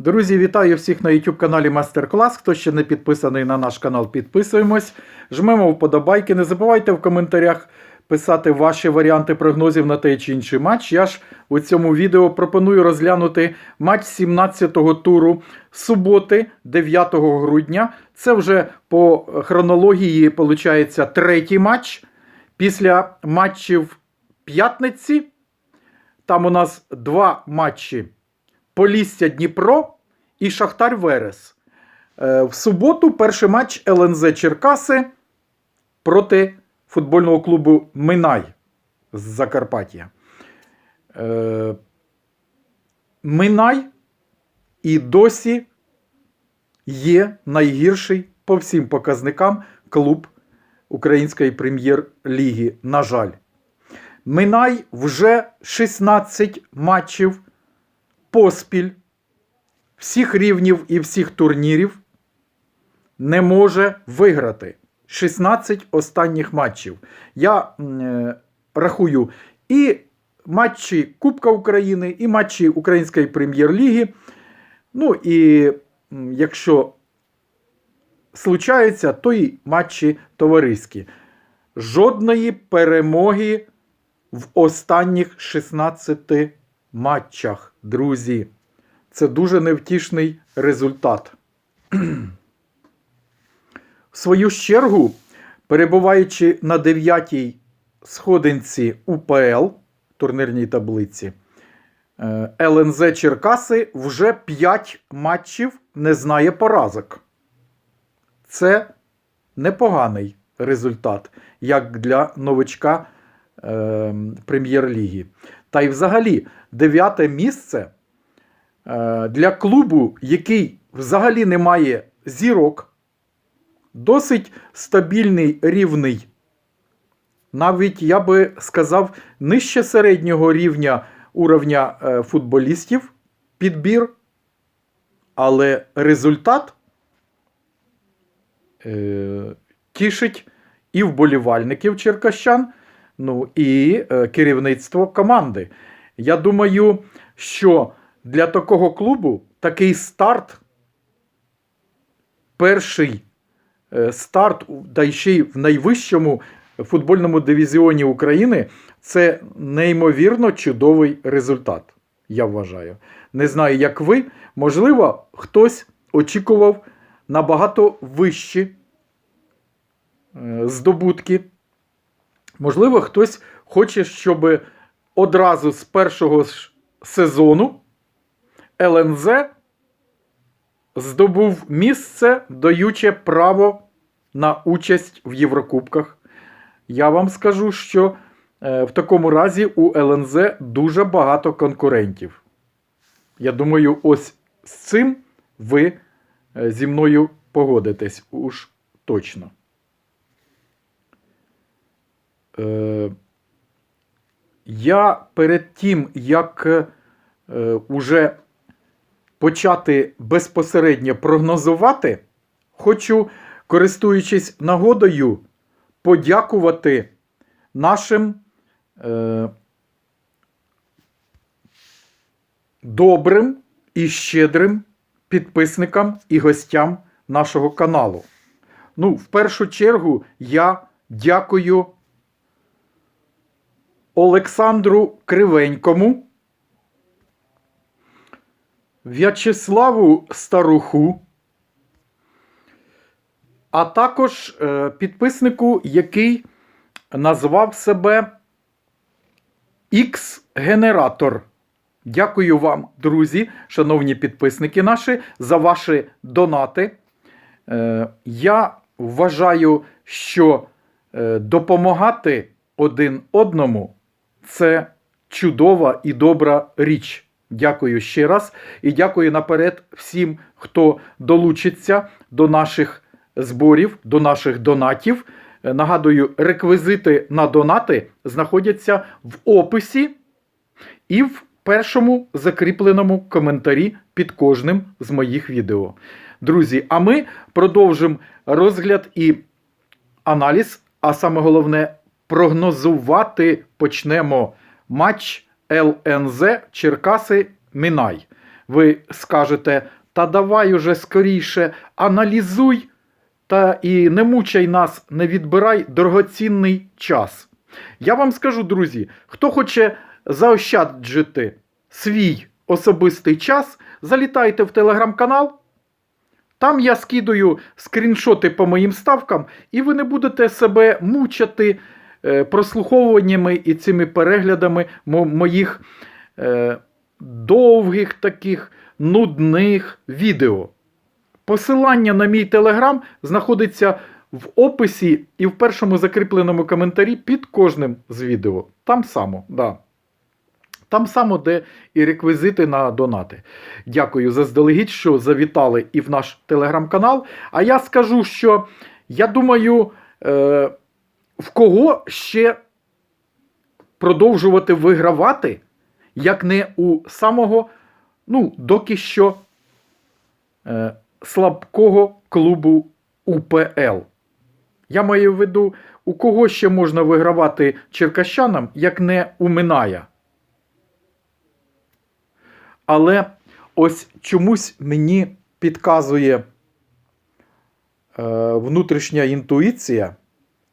Друзі, вітаю всіх на YouTube каналі Мастер Клас. Хто ще не підписаний на наш канал, підписуємось. Жмемо вподобайки. Не забувайте в коментарях писати ваші варіанти прогнозів на той чи інший матч. Я ж у цьому відео пропоную розглянути матч 17-го туру суботи, 9 грудня. Це вже по хронології, виходить, третій матч. Після матчів п'ятниці. Там у нас два матчі. Полісся Дніпро і Шахтар Верес. Е, В суботу перший матч ЛНЗ Черкаси проти футбольного клубу Минай з Закарпаття. Е, Минай і досі є найгірший по всім показникам клуб Української прем'єр-ліги. На жаль. Минай вже 16 матчів поспіль всіх рівнів і всіх турнірів не може виграти 16 останніх матчів. Я е, рахую і матчі Кубка України, і матчі Української прем'єр-ліги. Ну і якщо случається, то і матчі товариські. Жодної перемоги в останніх 16 матчах, друзі. Це дуже невтішний результат. В свою чергу, перебуваючи на 9-й сходинці УПЛ турнірній таблиці, е, ЛНЗ Черкаси вже 5 матчів не знає поразок. Це непоганий результат, як для новичка е, прем'єр-ліги. Та й взагалі дев'яте місце е, для клубу, який взагалі не має зірок, досить стабільний рівний. Навіть я би сказав, нижче середнього рівня уровня е, футболістів підбір, але результат е, тішить і вболівальників черкащан, ну і е, керівництво команди. Я думаю, що для такого клубу такий старт, перший е, старт, та ще й в найвищому футбольному дивізіоні України, це неймовірно чудовий результат. Я вважаю. Не знаю, як ви. Можливо, хтось очікував набагато вищі е, здобутки. Можливо, хтось хоче, щоб одразу з першого ж сезону ЛНЗ здобув місце, даюче право на участь в Єврокубках. Я вам скажу, що е, в такому разі у ЛНЗ дуже багато конкурентів. Я думаю, ось з цим ви е, зі мною погодитесь уж точно. Е, я перед тим, як е, уже почати безпосередньо прогнозувати, хочу, користуючись нагодою, подякувати нашим е, добрим і щедрим підписникам і гостям нашого каналу. Ну, в першу чергу, я дякую Олександру Кривенькому, В'ячеславу Старуху, а також е, підписнику, який назвав себе X-генератор. Дякую вам, друзі, шановні підписники наші, за ваші донати. Е, я вважаю, що е, допомагати один одному це чудова і добра річ. Дякую ще раз і дякую наперед всім, хто долучиться до наших зборів, до наших донатів. Нагадую, реквізити на донати знаходяться в описі і в першому закріпленому коментарі під кожним з моїх відео. Друзі, а ми продовжимо розгляд і аналіз, а саме головне прогнозувати почнемо матч ЛНЗ Черкаси Мінай. ви скажете, та давай уже скоріше аналізуй та і не мучай нас, не відбирай дорогоцінний час. Я вам скажу, друзі, хто хоче заощаджити свій особистий час, залітайте в телеграм-канал. Там я скидаю скріншоти по моїм ставкам, і ви не будете себе мучити е, прослуховуваннями і цими переглядами моїх е, довгих таких нудних відео. Посилання на мій телеграм знаходиться в описі і в першому закріпленому коментарі під кожним з відео. Там само, да. Там само, де і реквізити на донати. Дякую заздалегідь, що завітали і в наш телеграм-канал. А я скажу, що я думаю, е, в кого ще продовжувати вигравати, як не у самого, ну, доки що е, слабкого клубу УПЛ. Я маю в виду, у кого ще можна вигравати черкащанам, як не у Миная. Але ось чомусь мені підказує е, внутрішня інтуїція,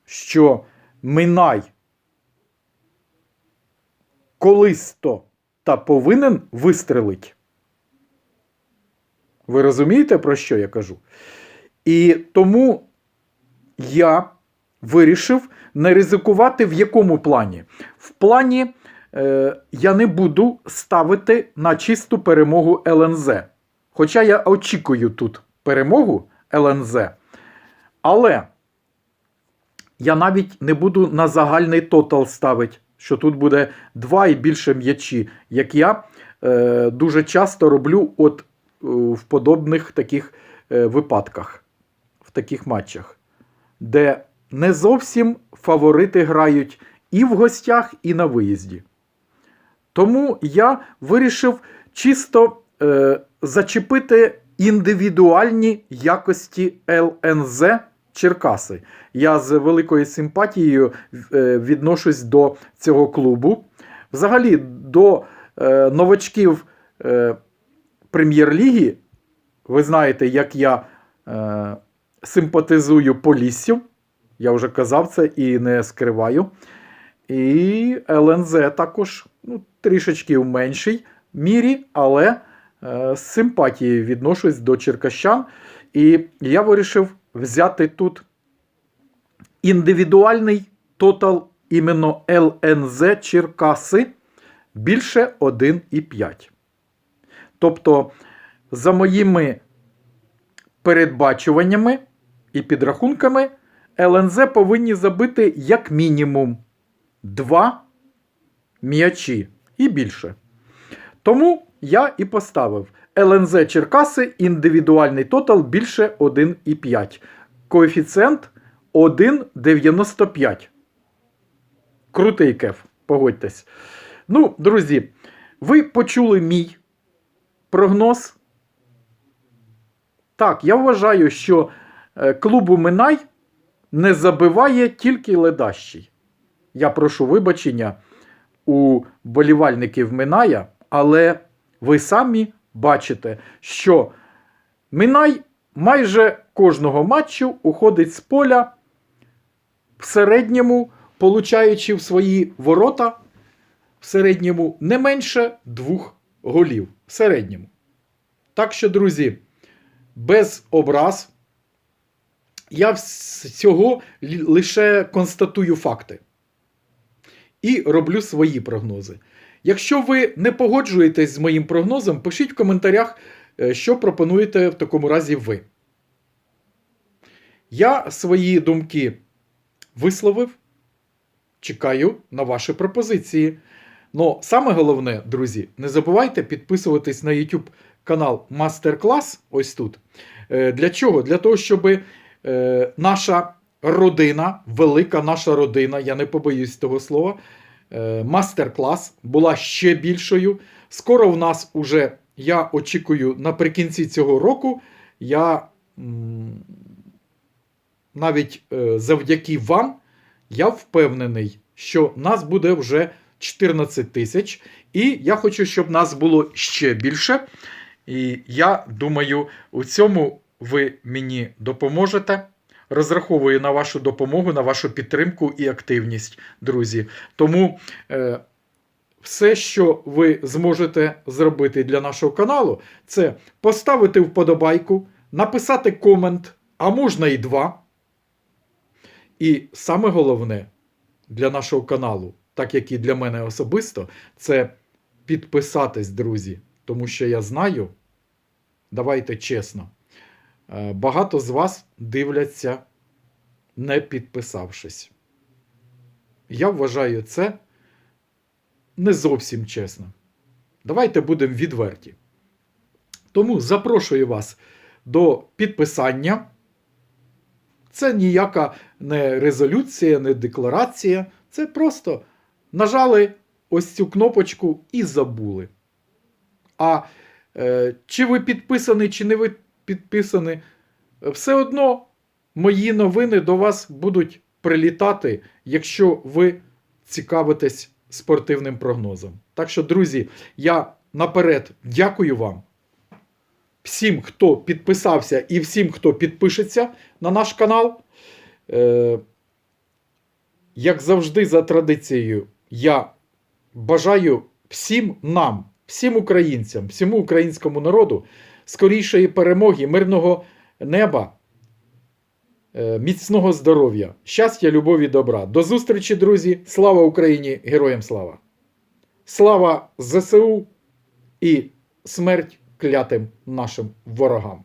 що Минай колись-то та повинен вистрелить. Ви розумієте, про що я кажу? І тому я вирішив не ризикувати в якому плані? В плані е, я не буду ставити на чисту перемогу ЛНЗ. Хоча я очікую тут перемогу ЛНЗ. Але я навіть не буду на загальний тотал ставити, що тут буде два і більше м'ячі, як я е, дуже часто роблю от, е, в подобних таких е, випадках, в таких матчах, де не зовсім фаворити грають і в гостях, і на виїзді. Тому я вирішив чисто е, зачепити індивідуальні якості ЛНЗ Черкаси. Я з великою симпатією е, відношусь до цього клубу. Взагалі, до е, новачків е, прем'єр-ліги, ви знаєте, як я симпатизую Поліссю. Я вже казав це і не скриваю. І ЛНЗ також ну, трішечки в меншій мірі, але з симпатією відношусь до черкащан. І я вирішив взяти тут індивідуальний тотал іменно ЛНЗ Черкаси більше 1,5. Тобто, за моїми передбачуваннями і підрахунками, ЛНЗ повинні забити як мінімум 2 м'ячі і більше. Тому я і поставив ЛНЗ Черкаси індивідуальний тотал більше 1,5. Коефіцієнт 1,95. Крутий кеф, погодьтесь. Ну, друзі, ви почули мій прогноз. Так, я вважаю, що е, клубу Минай не забиває тільки ледащий. Я прошу вибачення у болівальників Миная, але ви самі бачите, що Минай майже кожного матчу уходить з поля в середньому, получаючи в свої ворота в середньому не менше двох голів. В середньому. Так що, друзі, без образ. Я всього лі- лише констатую факти і роблю свої прогнози. Якщо ви не погоджуєтесь з моїм прогнозом, пишіть в коментарях, е, що пропонуєте в такому разі ви. Я свої думки висловив. Чекаю на ваші пропозиції. Ну, саме головне, друзі, не забувайте підписуватись на YouTube канал Мастер Клас. Ось тут. Е, Для чого? Для того, щоб е, наша родина, велика наша родина, я не побоюсь того слова, мастер-клас була ще більшою. Скоро в нас уже, я очікую, наприкінці цього року, я навіть е, завдяки вам, я впевнений, що нас буде вже 14 тисяч. І я хочу, щоб нас було ще більше. І я думаю, у цьому ви мені допоможете. Розраховую на вашу допомогу, на вашу підтримку і активність, друзі. Тому е, все, що ви зможете зробити для нашого каналу, це поставити вподобайку, написати комент, а можна і два. І саме головне для нашого каналу, так як і для мене особисто, це підписатись, друзі. Тому що я знаю, давайте чесно, багато з вас дивляться, не підписавшись. Я вважаю це не зовсім чесно. Давайте будемо відверті. Тому запрошую вас до підписання. Це ніяка не резолюція, не декларація. Це просто нажали ось цю кнопочку і забули. А е, чи ви підписані, чи не ви підписані, все одно мої новини до вас будуть прилітати, якщо ви цікавитесь спортивним прогнозом. Так що, друзі, я наперед дякую вам. Всім, хто підписався, і всім, хто підпишеться на наш канал. Е, як завжди, за традицією, я бажаю всім нам, всім українцям, всьому українському народу скорішої перемоги, мирного неба, е, міцного здоров'я, щастя, любові, добра. До зустрічі, друзі! Слава Україні! Героям слава! Слава ЗСУ і смерть клятим нашим ворогам!